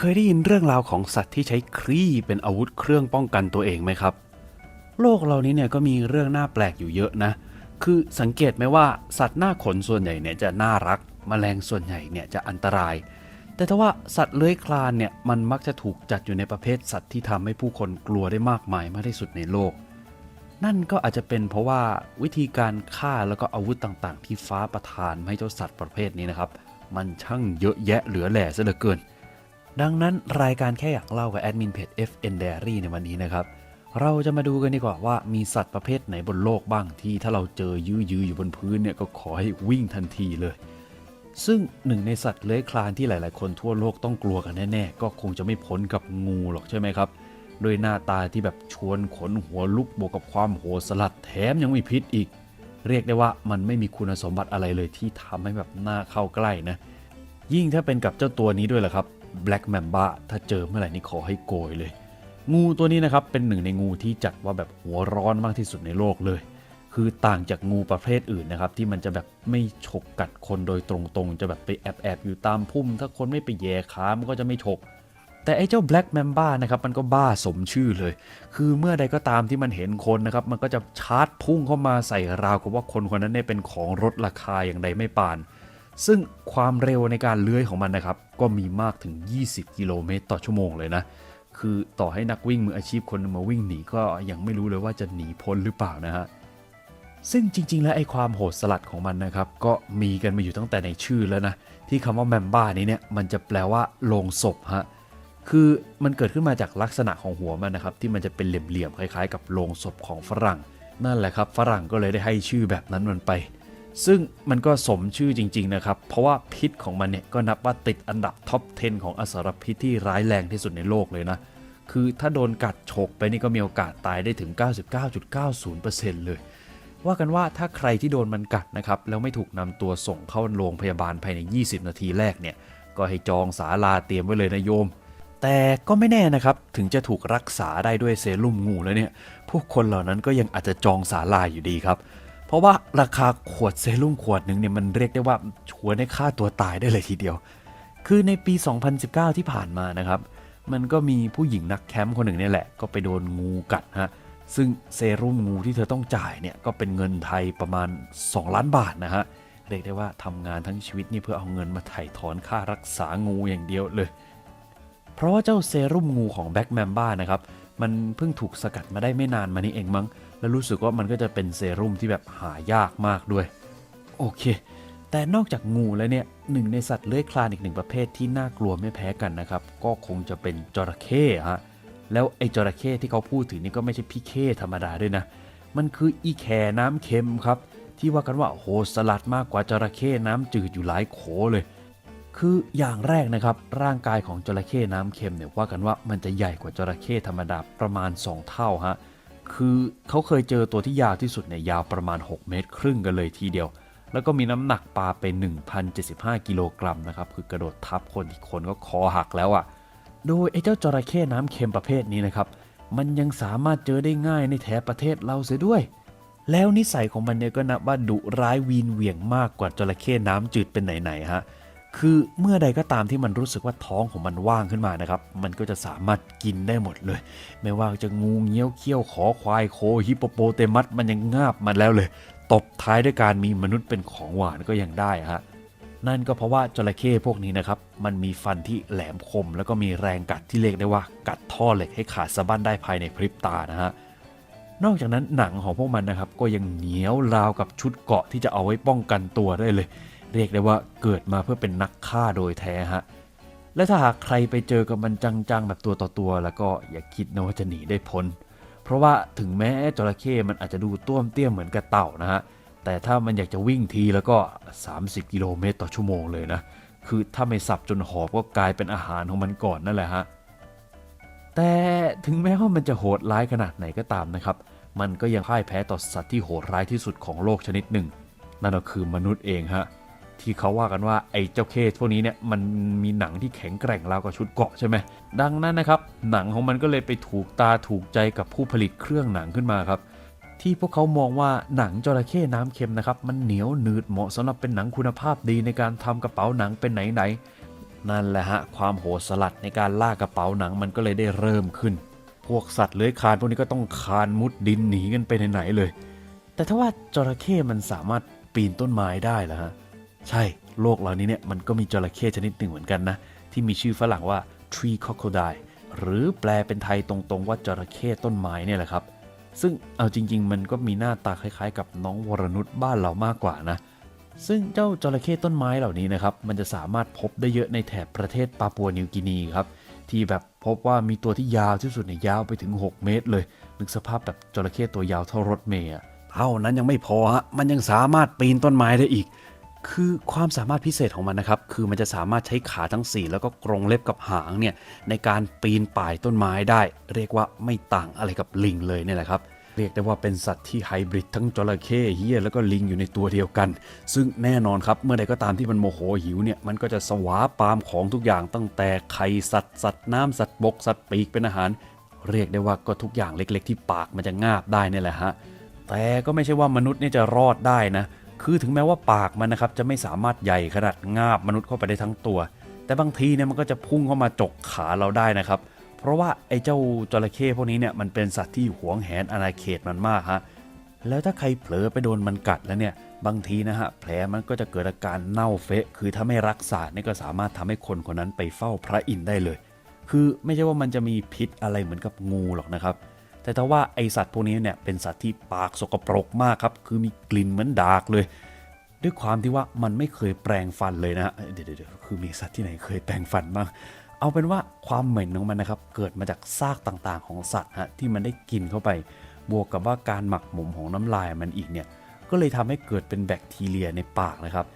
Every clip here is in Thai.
เคยได้ยินเรื่องราวของสัตว์ที่ใช้ครีเป็นอาวุธเครื่องป้องกันตัวเองไหมครับ โลกเรานี้เนี่ยก็มีเรื่องน่าแปลกอยู่เยอะนะ คือสังเกตไหมว่าสัตว์หน้าขนส่วนใหญ่เนี่ยจะน่ารักแมลงส่วนใหญ่เนี่ยจะอันตราย แต่ถ้าว่าสัตว์เลื้อยคลานเนี่ยมันมักจะถูกจัดอยู่ในประเภทสัตว์ที่ทำให้ผู้คนกลัวได้มากมายมากที่สุดในโลก นั่นก็อาจจะเป็นเพราะว่าวิธีการฆ่าแล้วก็อาวุธต่างๆ ที่ฟ้าประทานให้เจ้าสัตว์ประเภทนี้นะครับ มันช่างเยอะแยะเหลือแหล่ซะเหลือเกิน ดังนั้นรายการแค่อยากเล่ากับแอดมินเพจ FN Diary ในวันนี้นะครับ เราจะมาดูกันดีกว่าว่ามีสัตว์ประเภทไหนบนโลกบ้างที่ถ้าเราเจอยื้อยืออยู่บนพื้นเนี่ยก็ขอให้วิ่งทันทีเลย ซึ่งหนึ่งในสัตว์เลื้อยคลานที่หลาย ๆ คนทั่วโลกต้องกลัวกันแน่ ๆ ก็คงจะไม่พ้นกับงูหรอกใช่ไหมครับโดยหน้าตาที่แบบชวนขนหัวลุกบวกกับความโหดสลัดแถมยังมีพิษอีก เรียกได้ว่ามันไม่มีคุณสมบัติอะไรเลยที่ทำให้แบบน่าเข้าใกล้นะ ยิ่งถ้าเป็นกับเจ้าตัวนี้ด้วยแหละครับ Black Mamba ถ้าเจอเมื่อไหร่นี่ขอให้โกยเลย งูตัวนี้นะครับเป็นหนึ่งในงูที่จัดว่าแบบหัวร้อนมากที่สุดในโลกเลย คือต่างจากงูประเภทอื่นนะครับที่มันจะแบบไม่ฉกกัดคนโดยตรงๆ จะแบบไปแอบๆอยู่ตามพุ่ม ถ้าคนไม่ไปแย่ขามันก็จะไม่ฉกแต่ไอ้เจ้า Black Mamba นะครับมันก็บ้าสมชื่อเลย คือเมื่อใดก็ตามที่มันเห็นคนนะครับมันก็จะชาร์จพุ่งเข้ามาใส่ราวกับว่าคนคนนั้นเนี่ยเป็นของลดราคาอย่างใดไม่ปาน ซึ่งความเร็วในการเลื้อยของมันนะครับ ก็มีมากถึง 20 กิโลเมตรต่อชั่วโมงเลยนะ คือต่อให้นักวิ่งมืออาชีพคนมาวิ่งหนีก็ยังไม่รู้เลยว่าจะหนีพ้นหรือเปล่านะฮะซึ่งจริง ๆ แล้วไอ้ความโหดสลัดของมันนะครับ ก็มีกันมาอยู่ตั้งแต่ในชื่อแล้วนะ ที่คำว่าแมมบ้านี้เนี่ยมันจะแปลว่าโลงศพฮะคือมันเกิดขึ้นมาจากลักษณะของหัวมันนะครับ ที่มันจะเป็นเหลี่ยมๆคล้าย ๆ กับโลงศพของฝรั่ง นั่นแหละครับฝรั่งก็เลยได้ให้ชื่อแบบนั้นมันไป ซึ่งมันก็สมชื่อจริง ๆ นะครับ เพราะว่าพิษของมันเนี่ยก็นับว่าติดอันดับท็อป 10 ของอสรพิษที่ร้ายแรงที่สุดในโลกเลยนะ คือถ้าโดนกัดฉกไปนี่ก็มีโอกาสตายได้ถึง 99.90%เลย ว่ากันว่าถ้าใครที่โดนมันกัดนะครับ แล้วไม่ถูกนำตัวส่งเข้าโรงพยาบาลภายใน 20 นาทีแรกเนี่ย ก็ให้จองศาลาเตรียมไว้เลยนะโยม แต่ก็ไม่แน่นะครับ ถึงจะถูกรักษาได้ด้วยเซรุ่มงูแล้วเนี่ย พวกคนเหล่านั้นก็ยังอาจจะจองศาลาอยู่ดีครับ เพราะว่าราคาขวดเซรุ่มขวดหนึ่งเนี่ยมันเรียกได้ว่าชวนให้ฆ่าตัวตายได้เลยทีเดียว คือในปี 2019 ที่ผ่านมานะครับ มันก็มีผู้หญิงนักแคมป์คนหนึ่งเนี่ยแหละ ก็ไปโดนงูกัดฮะ ซึ่งเซรุ่มงูที่เธอต้องจ่ายเนี่ยก็เป็นเงินไทยประมาณ 2 ล้านบาทนะฮะ เรียกได้ว่าทำงานทั้งชีวิตนี่เพื่อเอาเงินมาไถ่ถอนค่ารักษางูอย่างเดียวเลย เพราะว่าเจ้าเซรุ่มงูของแบ็กแมมบ้านะครับ มันเพิ่งถูกสกัดมาได้ไม่นานมานี้เองมั้ง แล้วรู้สึกว่ามันก็จะเป็นเซรุ่มที่แบบหายากมากด้วย โอเค แต่นอกจากงูแล้วเนี่ยหนึ่งในสัตว์เลื้อยคลานอีกหนึ่งประเภทที่น่ากลัวไม่แพ้กันนะครับ ก็คงจะเป็นจระเข้ฮะแล้วไอ้จระเข้ที่เขาพูดถึงนี่ก็ไม่ใช่พี่เข้ธรรมดาด้วยนะ มันคืออีแคน้ำเค็มครับ ที่ว่ากันว่าโหสลัดมากกว่าจระเข้น้ำจืดอยู่หลายโขเลย คืออย่างแรกนะครับ ร่างกายของจระเข้น้ำเค็มเนี่ยว่ากันว่ามันจะใหญ่กว่าจระเข้ธรรมดาประมาณ 2 เท่าฮะ คือเขาเคยเจอตัวที่ยาวที่สุดเนี่ยยาวประมาณ 6 เมตร ครึ่งกันเลยทีเดียว แล้วก็มีน้ำหนักปลาเป็น 1,075 กิโลกรัมนะครับ คือกระโดดทับคนอีกคนก็คอหักแล้วอะ่ะ โดยไอ้เจ้าจระเข้น้ำเค็มประเภทนี้นะครับ มันยังสามารถเจอได้ง่ายในแถบประเทศเราเสียด้วย แล้วนิสัยของมันเนี่ยก็นับว่าดุร้ายวีนเหวี่ยงมากกว่าจระเข้น้ำจืดเป็นไหนๆฮะ คือเมื่อใดก็ตามที่มันรู้สึกว่าท้องของมันว่างขึ้นมานะครับ มันก็จะสามารถกินได้หมดเลย ไม่ว่าจะงูเงี้ยวเขี้ยวขอควายโคฮิปโปโปเตมัสมันยังงาบมันแล้วเลย ตบท้ายด้วยการมีมนุษย์เป็นของหวานก็ยังได้ฮะนั่นก็เพราะว่าจระเข้พวกนี้นะครับ มันมีฟันที่แหลมคม แล้วก็มีแรงกัดที่เรียกได้ว่า กัดท่อเหล็กให้ขาดสะบั้นได้ภายในพริบตานะฮะนอกจากนั้นหนังของพวกมันนะครับ ก็ยังเหนียวราวกับชุดเกราะที่จะเอาไว้ป้องกันตัวได้เลย เรียกได้ว่าเกิดมาเพื่อเป็นนักฆ่าโดยแท้ฮะและถ้าหากใครไปเจอกับมันจังๆแบบตัวต่อตัวแล้วก็อย่าคิดนะว่าจะหนีได้พ้น เพราะว่าถึงแม้จระเข้มันอาจจะดูต้วมเตี้ยมเหมือนกับเต่านะฮะแต่ถ้ามันอยากจะวิ่งทีแล้วก็ 30 กิโลเมตรต่อชั่วโมงเลยนะคือถ้าไม่สับจนหอบก็กลายเป็นอาหารของมันก่อนนั่นแหละฮะแต่ถึงแม้ว่ามันจะโหดร้ายขนาดไหนก็ตามนะครับ มันก็ยังพ่ายแพ้ต่อสัตว์ที่โหดร้ายที่สุดของโลกชนิดหนึ่ง นั่นก็คือมนุษย์เองฮะ ที่เขาว่ากันว่าไอ้เจ้าเคสพวกนี้เนี่ยมันมีหนังที่แข็งแกร่งราวกับชุดเกราะใช่ไหมดังนั้นนะครับหนังของมันก็เลยไปถูกตาถูกใจกับผู้ผลิตเครื่องหนังขึ้นมาครับที่พวกเขามองว่าหนังจระเข้น้ำเค็มนะครับมันเหนียวหนืดเหมาะสำหรับเป็นหนังคุณภาพดีในการทำกระเป๋าหนังเป็นไหนๆนั่นแหละฮะความโหดสลัดในการล่ากระเป๋าหนังมันก็เลยได้เริ่มขึ้น พวกสัตว์เลื้อยคลานพวกนี้ก็ต้องคานมุดดินหนีกันไปไหนๆเลย แต่ถ้าว่าจระเข้มันสามารถปีนต้นไม้ได้เหรอฮะ ใช่โลกเรานี้เนี่ยมันก็มีจระเข้ชนิดหนึ่งเหมือนกันนะ ที่มีชื่อฝรั่งว่า tree crocodile หรือแปลเป็นไทยตรงๆว่าจระเข้ต้นไม้เนี่ยแหละครับ ซึ่งเอาจริง ๆ มันก็มีหน้าตาคล้ายๆ กับน้องวรนุชบ้านเรามากกว่านะ ซึ่งเจ้าจระเข้ต้นไม้เหล่านี้นะครับ มันจะสามารถพบได้เยอะในแถบประเทศปาปัวนิวกินีครับ ที่แบบพบว่ามีตัวที่ยาวที่สุดเนี่ยยาวไปถึง 6 เมตร เลย นึกสภาพแบบจระเข้ตัวยาวเท่ารถเมล์เท่านั้นยังไม่พอฮะ มันยังสามารถปีนต้นไม้ได้อีก คือความสามารถพิเศษของมันนะครับ คือมันจะสามารถใช้ขาทั้ง 4 แล้วก็กรงเล็บกับหางเนี่ยในการปีนป่ายต้นไม้ได้ เรียกว่าไม่ต่างอะไรกับลิงเลยเนี่ยแหละครับ เรียกได้ว่าเป็นสัตว์ที่ไฮบริดทั้งจระเข้เฮียแล้วก็ลิงอยู่ในตัวเดียวกัน ซึ่งแน่นอนครับ เมื่อใดก็ตามที่มันโมโหหิวเนี่ยมันก็จะสวาปามของทุกอย่างตั้งแต่ไข่สัตว์สัตว์น้ำสัตว์บกสัตว์ปีกเป็นอาหาร เรียกได้ว่าก็ทุกอย่างเล็ก ๆ ที่ปากมันจะงาบได้นี่แหละฮะแต่ก็ไม่ใช่ว่ามนุษย์เนี่ยจะรอดได้นะ คือถึงแม้ว่าปากมันนะครับจะไม่สามารถใหญ่ขนาดงาบมนุษย์เข้าไปได้ทั้งตัว แต่บางทีเนี่ยมันก็จะพุ่งเข้ามาจกขาเราได้นะครับ เพราะว่าไอ้เจ้าจระเข้พวกนี้เนี่ยมันเป็นสัตว์ที่หวงแหนอาณาเขตมันมากฮะแล้วถ้าใครเผลอไปโดนมันกัดแล้วเนี่ยบางทีนะฮะแผลมันก็จะเกิดอาการเน่าเฟะ คือถ้าไม่รักษาเนี่ยก็สามารถทำให้คนคนนั้นไปเฝ้าพระอินทร์ได้เลย คือไม่ใช่ว่ามันจะมีพิษอะไรเหมือนกับงูหรอกนะครับ แต่ถ้าว่าไอสัตว์พวกนี้เนี่ยเป็นสัตว์ที่ปากสกปรกมากครับ คือมีกลิ่นเหมือนดากเลย ด้วยความที่ว่ามันไม่เคยแปรงฟันเลยนะฮะเดี๋ยวเดี๋ยวคือมีสัตว์ที่ไหนเคยแปรงฟันบ้างเอาเป็นว่าความเหม็นของมันนะครับเกิดมาจากซากต่างๆ ของสัตว์ฮะที่มันได้กินเข้าไป บวกกับว่าการหมักหมมของน้ำลายมันอีกเนี่ยก็เลยทำให้เกิดเป็นแบคทีเรียในปากนะครับ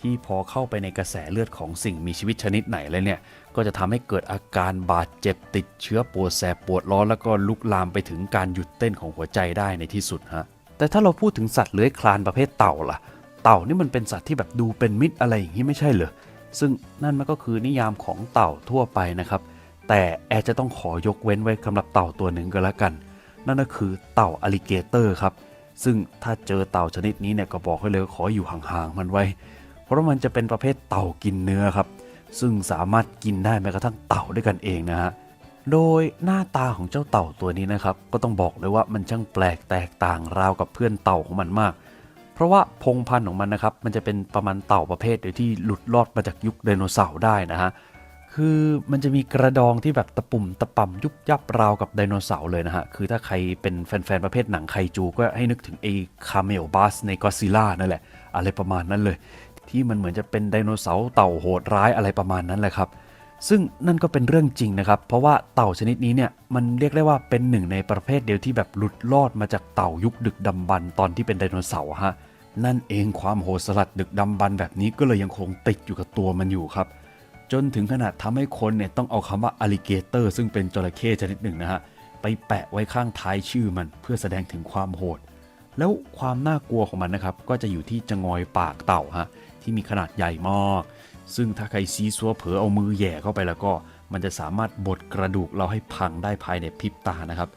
ที่พอเข้าไปในกระแสเลือดของสิ่งมีชีวิตชนิดไหนเลยเนี่ย ก็จะทำให้เกิดอาการบาดเจ็บติดเชื้อปวดแสบปวดร้อนแล้วก็ลุกลามไปถึงการหยุดเต้นของหัวใจได้ในที่สุดฮะแต่ถ้าเราพูดถึงสัตว์เลื้อยคลานประเภทเต่าล่ะ เต่านี่มันเป็นสัตว์ที่แบบดูเป็นมิตรอะไรอย่างนี้ไม่ใช่เหรอซึ่งนั่นมันก็คือนิยามของเต่าทั่วไปนะครับ แต่แอร์จะต้องขอยกเว้นไว้สำหรับเต่าตัวหนึ่งก็แล้วกัน นั่นก็คือเต่าอลิเกเตอร์ครับซึ่งถ้าเจอเต่าชนิดนี้เนี่ยก็บอกให้เลยขออยู่ห่างๆมันไว้ เพราะมันจะเป็นประเภทเต่ากินเนื้อครับ ซึ่งสามารถกินได้แม้กระทั่งเต่าด้วยกันเองนะฮะโดยหน้าตาของเจ้าเต่าตัวนี้นะครับ ก็ต้องบอกเลยว่ามันช่างแปลกแตกต่างราวกับเพื่อนเต่าของมันมาก เพราะว่าพงพันธุ์ของมันนะครับ มันจะเป็นประมาณเต่าประเภทเดียวที่หลุดรอดมาจากยุคไดโนเสาร์ได้นะฮะคือมันจะมีกระดองที่แบบตะปุ่มตะป่ำยุบยับราวกับไดโนเสาร์เลยนะฮะ คือถ้าใครเป็นแฟนๆ ประเภทหนังไคจูก็ให้นึกถึงไอ้คาเมลบัสในก็ซิล่านั่นแหละ อะไรประมาณนั้นเลย ที่มันเหมือนจะเป็นไดโนเสาร์เต่าโหดร้ายอะไรประมาณนั้นแหละครับ ซึ่งนั่นก็เป็นเรื่องจริงนะครับ เพราะว่าเต่าชนิดนี้เนี่ยมันเรียกได้ว่าเป็นหนึ่งในประเภทเดียวที่แบบหลุดรอดมาจากเต่ายุคดึกดำบรรพ์ตอนที่เป็นไดโนเสาร์ฮะนั่นเองความโหดสลัดดึกดำบรรพ์แบบนี้ก็เลยยังคงติดอยู่กับตัวมันอยู่ครับ จนถึงขนาดทำให้คนเนี่ยต้องเอาคำว่าอ l ลิเกเตอร์ซึ่งเป็นจระเข้ชนิดหนึ่งนะฮะไปแปะไว้ข้างท้ายชื่อมันเพื่อแสดงถึงความโหด แล้วความน่ากลัวของมันนะครับก็จะอยู่ที่จะงอยปากเต่าฮะ ที่มีขนาดใหญ่มาก ซึ่งถ้าใครซีซัวเผลอเอามือแย่เข้าไปแล้วก็ มันจะสามารถบดกระดูกเราให้พังได้ภายในพริบตานะครับ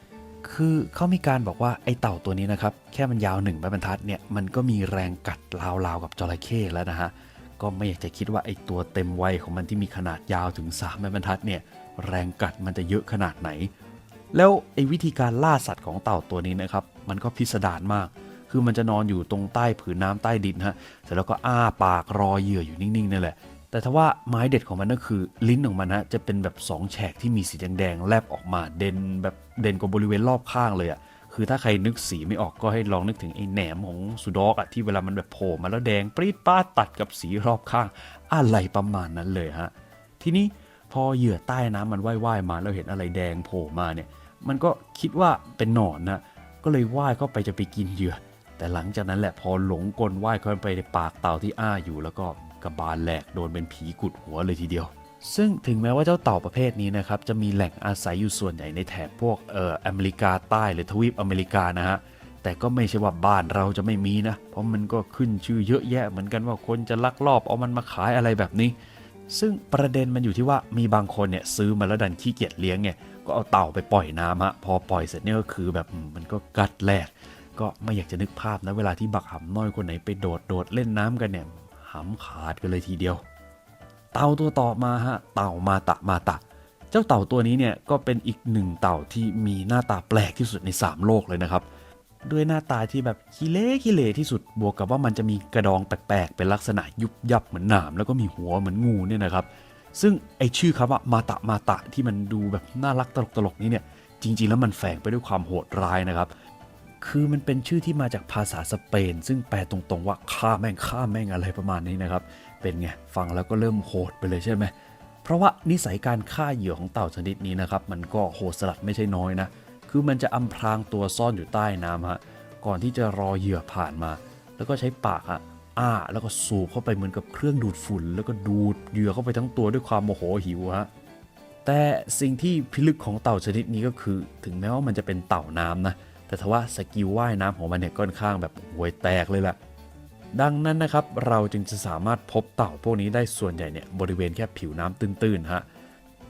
คือเขามีการบอกว่าไอ้เต่าตัวนี้นะครับแค่มันยาวหนึ่งใบบรรทัดเนี่ยมันก็มีแรงกัดราวๆกับจระเข้แล้วนะฮะก็ไม่อยากจะคิดว่าไอ้ตัวเต็มวัยของมันที่มีขนาดยาวถึง3ไม้บรรทัดเนี่ยแรงกัดมันจะเยอะขนาดไหน แล้วไอ้วิธีการล่าสัตว์ของเต่าตัวนี้นะครับ มันก็พิสดารมาก คือมันจะนอนอยู่ตรงใต้ผืนน้ำใต้ดินฮะเสร็จแล้วก็อ้าปากรอเหยื่ออยู่นิ่งๆนั่นแหละ แต่ถ้าว่าไม้เด็ดของมันก็คือลิ้นของมันฮะจะเป็นแบบสองแฉกที่มีสีแดงๆแลบออกมาเด่นแบบเด่นกว่าบริเวณรอบข้างเลยอะคือถ้าใครนึกสีไม่ออกก็ให้ลองนึกถึงไอ้แหนมของสุดอกอะที่เวลามันแบบโผล่มาแล้วแดงปรี๊ดป้าตัดกับสีรอบข้าง อะไรประมาณนั้นเลยฮะทีนี้พอเหยื่อใต้น้ำมันว่ายๆมาแล้วเห็นอะไรแดงโผล่มาเนี่ย มันก็คิดว่าเป็นหนอนนะก็เลยว่ายเข้าไปจะไปกินเหยื่อ แต่หลังจากนั้นแหละพอหลงกลว่ายเข้าไปในปากเต่าที่อ้าอยู่แล้วก็กระบาลแหลกโดนเป็นผีกุดหัวเลยทีเดียว ซึ่งถึงแม้ว่าเจ้าเต่าประเภทนี้นะครับจะมีแหล่งอาศัยอยู่ส่วนใหญ่ในแถบพวกเอ่ออเมริกาใต้หรือทวีปอเมริกานะฮะแต่ก็ไม่ใช่ว่าบ้านเราจะไม่มีนะ เพราะมันก็ขึ้นชื่อเยอะแยะเหมือนกันว่าคนจะลักลอบเอามันมาขายอะไรแบบนี้ ซึ่งประเด็นมันอยู่ที่ว่ามีบางคนเนี่ยซื้อมาแล้วดันขี้เกียจเลี้ยงเนี่ยก็เอาเต่าไปปล่อยน้ำฮะพอปล่อยเสร็จเนี่ยก็คือแบบมมันก็กัดแหลก ก็ไม่อยากจะนึกภาพนะเวลาที่บักหำน้อยคนไหนไปโดดโดดเล่นน้ำกันเนี่ยหำขาดกันเลยทีเดียว เต่าตัวต่อมาฮะเต่ามาตะมาตะ เจ้าเต่าตัวนี้เนี่ยก็เป็นอีกหนึ่งเต่าที่มีหน้าตาแปลกที่สุดใน 3 โลกเลยนะครับ ด้วยหน้าตาที่แบบขี้เละขี้เละที่สุดบวกกับว่ามันจะมีกระดองแปลกๆเป็นลักษณะยุบยับเหมือนหนามแล้วก็มีหัวเหมือนงูเนี่ยนะครับ ซึ่งไอชื่อคำว่ามาตะมาตะที่มันดูแบบน่ารักตลกๆนี้เนี่ยจริงๆแล้วมันแฝงไปด้วยความโหดร้ายนะครับ คือมันเป็นชื่อที่มาจากภาษาสเปน ซึ่งแปลตรงๆว่าฆ่าแม่งฆ่าแม่งอะไรประมาณนี้นะครับ เป็นไงฟังแล้วก็เริ่มโหดไปเลยใช่ไหมเพราะว่านิสัยการฆ่าเหยื่อของเต่าชนิดนี้นะครับ มันก็โหดสลัดไม่ใช่น้อยนะ คือมันจะอำพรางตัวซ่อนอยู่ใต้น้ำฮะก่อนที่จะรอเหยื่อผ่านมา แล้วก็ใช้ปากฮะอ้าแล้วก็สูบเข้าไปเหมือนกับเครื่องดูดฝุ่น แล้วก็ดูดเหยื่อเข้าไปทั้งตัวด้วยความโมโหหิวฮะแต่สิ่งที่พิลึกของเต่าชนิดนี้ก็คือ ถึงแม้ว่ามันจะเป็นเต่าน้ำนะ แต่ทว่าสกิลว่ายน้ำของมันเนี่ยค่อนข้างแบบห่วยแตกเลยแหละดังนั้นนะครับเราจึงจะสามารถพบเต่าพวกนี้ได้ส่วนใหญ่เนี่ยบริเวณแค่ผิวน้ำตื้นๆฮะ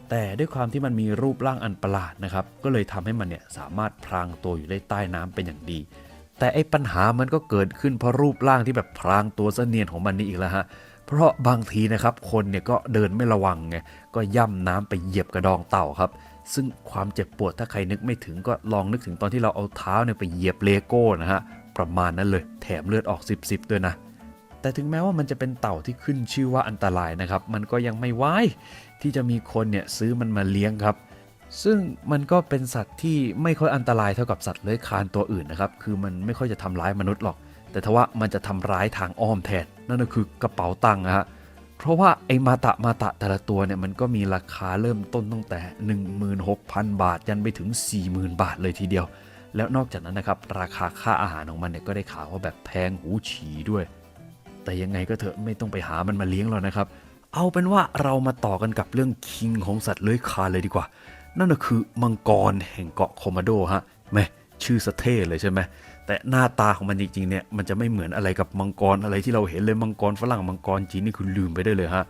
แต่ด้วยความที่มันมีรูปร่างอันประหลาดนะครับ ก็เลยทำให้มันเนี่ยสามารถพรางตัวอยู่ได้ใต้น้ำเป็นอย่างดี แต่ไอ้ปัญหามันก็เกิดขึ้นเพราะรูปร่างที่แบบพรางตัวเสนียนของมันนี่อีกแล้วฮะเพราะบางทีนะครับคนเนี่ยก็เดินไม่ระวังไงก็ย่ำน้ำไปเหยียบกระดองเต่าครับ ซึ่งความเจ็บปวดถ้าใครนึกไม่ถึงก็ลองนึกถึงตอนที่เราเอาเท้าเนี่ยไปเหยียบเลโก้นะฮะ ประมาณนั้นเลย แถมเลือดออก 10ๆด้วยนะ แต่ถึงแม้ว่ามันจะเป็นเต่าที่ขึ้นชื่อว่าอันตรายนะครับ มันก็ยังไม่ไว้ที่จะมีคนเนี่ยซื้อมันมาเลี้ยงครับ ซึ่งมันก็เป็นสัตว์ที่ไม่ค่อยอันตรายเท่ากับสัตว์เลื้อยคลานตัวอื่นนะครับ คือมันไม่ค่อยจะทำร้ายมนุษย์หรอก แต่ทว่ามันจะทำร้ายทางอ้อมแทน นั่นก็คือกระเป๋าตังค์นะฮะ เพราะว่าไอ้มาตะมาตะแต่ละตัวเนี่ยมันก็มีราคาเริ่มต้นตั้งแต่ 16,000 บาทยันไปถึง 40,000 บาทเลยทีเดียว แล้วนอกจากนั้นนะครับราคาค่าอาหารของมันเนี่ยก็ได้ข่าวว่าแบบแพงหูฉี่ด้วย แต่ยังไงก็เถอะไม่ต้องไปหามันมาเลี้ยงหรอกนะครับ เอาเป็นว่าเรามาต่อกันกับเรื่องคิงของสัตว์เลื้อยคลานเลยดีกว่า นั่นก็คือมังกรแห่งเกาะโคโมโดฮะแม่ชื่อสะเท่เลยใช่ไหม แต่หน้าตาของมันจริงๆเนี่ยมันจะไม่เหมือนอะไรกับมังกรอะไรที่เราเห็นเลยมังกรฝรั่งมังกรจีนนี่คุณลืมไปได้เลยฮะ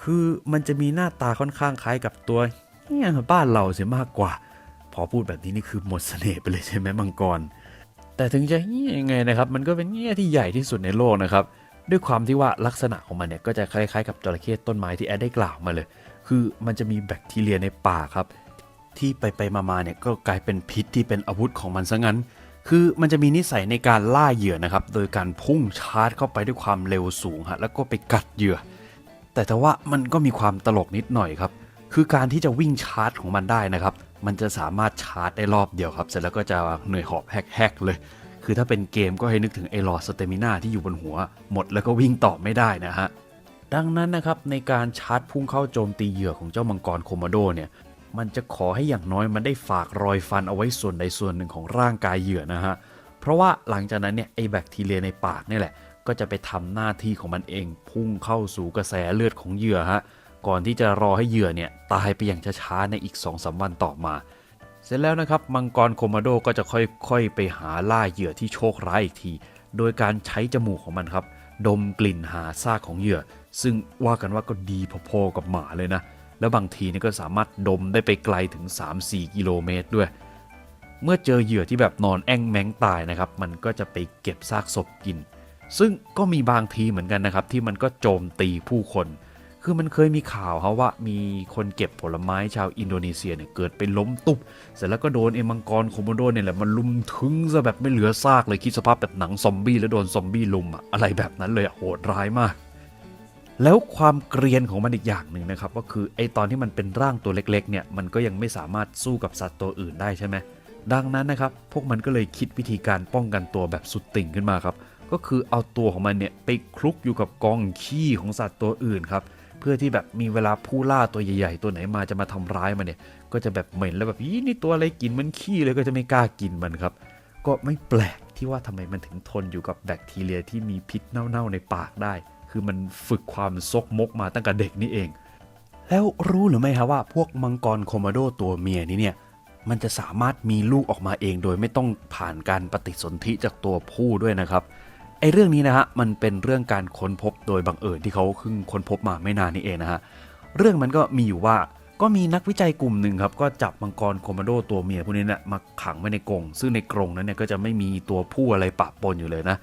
คือมันจะมีหน้าตาค่อนข้างคล้ายกับตัวเนี่ยบ้านเราเสียมากกว่า พอพูดแบบนี้นี่คือหมดเสน่ห์ไปเลยใช่ไหมมังกร แต่ถึงจะเงี้ยยังไงนะครับมันก็เป็นเงี้ยที่ใหญ่ที่สุดในโลกนะครับด้วยความที่ว่าลักษณะของมันเนี่ยก็จะคล้ายๆกับจระเข้ต้นไม้ที่แอดได้กล่าวมาเลย คือมันจะมีแบคทีเรียในป่าครับ ที่ไปไปๆมาๆเนี่ยก็กลายเป็นพิษที่เป็นอาวุธของมันซะงั้น คือมันจะมีนิสัยในการล่าเหยื่อนะครับ โดยการพุ่งชาร์จเข้าไปด้วยความเร็วสูงฮะแล้วก็ไปกัดเหยื่อ แต่ทว่ามันก็มีความตลกนิดหน่อยครับ คือการที่จะวิ่งชาร์จของมันได้นะครับ มันจะสามารถชาร์จได้รอบเดียวครับ เสร็จแล้วก็จะเหนื่อยหอบแฮกๆเลย คือถ้าเป็นเกมก็ให้นึกถึงไอ้หลอดสเตมินาที่อยู่บนหัว หมดแล้วก็วิ่งต่อไม่ได้นะฮะดังนั้นนะครับในการชาร์จพุ่งเข้าโจมตีเหยื่อของเจ้ามังกรโคมโดเนี่ย มันจะขอให้อย่างน้อยมันได้ฝากรอยฟันเอาไว้ส่วนใดส่วนหนึ่งของร่างกายเหยื่อนะฮะ เพราะว่าหลังจากนั้นเนี่ยไอแบคทีเรียในปากนี่แหละ ก็จะไปทำหน้าที่ของมันเอง พุ่งเข้าสู่กระแสเลือดของเหยื่อฮะ ก่อนที่จะรอให้เหยื่อเนี่ยตายไปอย่างช้าๆในอีก2อสวันต่อมา เสร็จแล้วนะครับมังกรโคโมโดก็จะค่อยๆ ไปหาล่าเหยื่อที่โชคร้ายอีกที โดยการใช้จมูกของมันครับ ดมกลิ่นหาซากของเหยื่อ ซึ่งว่ากันว่าก็ดีพอๆกับหมาเลยนะ แล้วบางทีนี่ก็สามารถดมได้ไปไกลถึง 3-4 กิโลเมตรด้วย เมื่อเจอเหยื่อที่แบบนอนแอ่งแมงตายนะครับ มันก็จะไปเก็บซากศพกิน ซึ่งก็มีบางทีเหมือนกันนะครับ ที่มันก็โจมตีผู้คน คือมันเคยมีข่าวครับว่ามีคนเก็บผลไม้ชาวอินโดนีเซียเนี่ยเกิดไปล้มตุบเสร็จแล้วก็โดนไอ้มังกรโคโมโดเนี่ยแหละมันลุมถึงซะแบบไม่เหลือซากเลยคิดสภาพแบบหนังซอมบี้แล้วโดนซอมบี้ลุมอะอะไรแบบนั้นเลยโหดร้ายมาก แล้วความเกรียนของมันอีกอย่างหนึ่งนะครับ ก็คือไอตอนที่มันเป็นร่างตัวเล็กๆเนี่ยมันก็ยังไม่สามารถสู้กับสัตว์ตัวอื่นได้ใช่ไหมดังนั้นนะครับ พวกมันก็เลยคิดวิธีการป้องกันตัวแบบสุดติ่งขึ้นมาครับ ก็คือเอาตัวของมันเนี่ยไปคลุกอยู่กับกองขี้ของสัตว์ตัวอื่นครับเพื่อที่แบบมีเวลาผู้ล่าตัวใหญ่ ๆ ตัวไหนมาจะมาทำร้ายมันเนี่ย ก็จะแบบเหม็นแล้วแบบยี่นี่ตัวอะไรกินมันขี้เลยก็จะไม่กล้ากินมันครับ ก็ไม่แปลกที่ว่าทำไมมันถึงทนอยู่กับแบคทีเรียที่มีพิษเน่าๆในปากได้ คือมันฝึกความซกมกมาตั้งแต่เด็กนี่เอง แล้วรู้หรือไม่ครับว่าพวกมังกรโคโมโดตัวเมียนี้เนี่ยมันจะสามารถมีลูกออกมาเองโดยไม่ต้องผ่านการปฏิสนธิจากตัวผู้ด้วยนะครับไอเรื่องนี้นะฮะมันเป็นเรื่องการค้นพบโดยบังเอิญที่เขาเพิ่งค้นพบมาไม่นานนี้เองนะฮะเรื่องมันก็มีอยู่ว่าก็มีนักวิจัยกลุ่มหนึ่งครับก็จับมังกรโคโมโดตัวเมียพวกนี้เนี่ยมาขังไว้ในกรงซึ่งในกรงนั้นเนี่ยก็จะไม่มีตัวผู้อะไรปะปนอยู่เลยนะ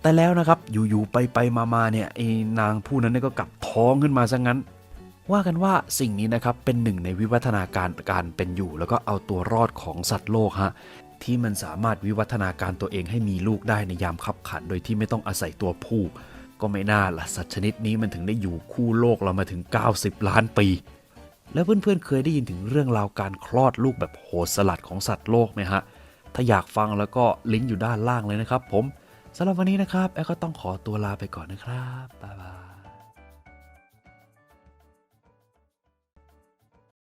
แต่แล้วนะครับอยู่ๆไปไปมาๆเนี่ยไอ้นางผู้นั้นก็กลับท้องขึ้นมาซะงั้น ว่ากันว่าสิ่งนี้นะครับเป็นหนึ่งในวิวัฒนาการการเป็นอยู่ แล้วก็เอาตัวรอดของสัตว์โลกฮะที่มันสามารถวิวัฒนาการตัวเองให้มีลูกได้ในยามขับขัน โดยที่ไม่ต้องอาศัยตัวผู้ก็ไม่น่าละสัตว์ชนิดนี้มันถึงได้อยู่คู่โลกเรามาถึง 90 ล้านปี แล้วเพื่อนๆเคยได้ยินถึงเรื่องราวการคลอดลูกแบบโหดสลัดของสัตว์โลกไหมฮะถ้าอยากฟังแล้วก็ลิงก์อยู่ด้านล่างเลยนะครับผม สำหรับวันนี้นะครับแอลก็ต้องขอตัวลาไปก่อนนะครับบ๊ายบาย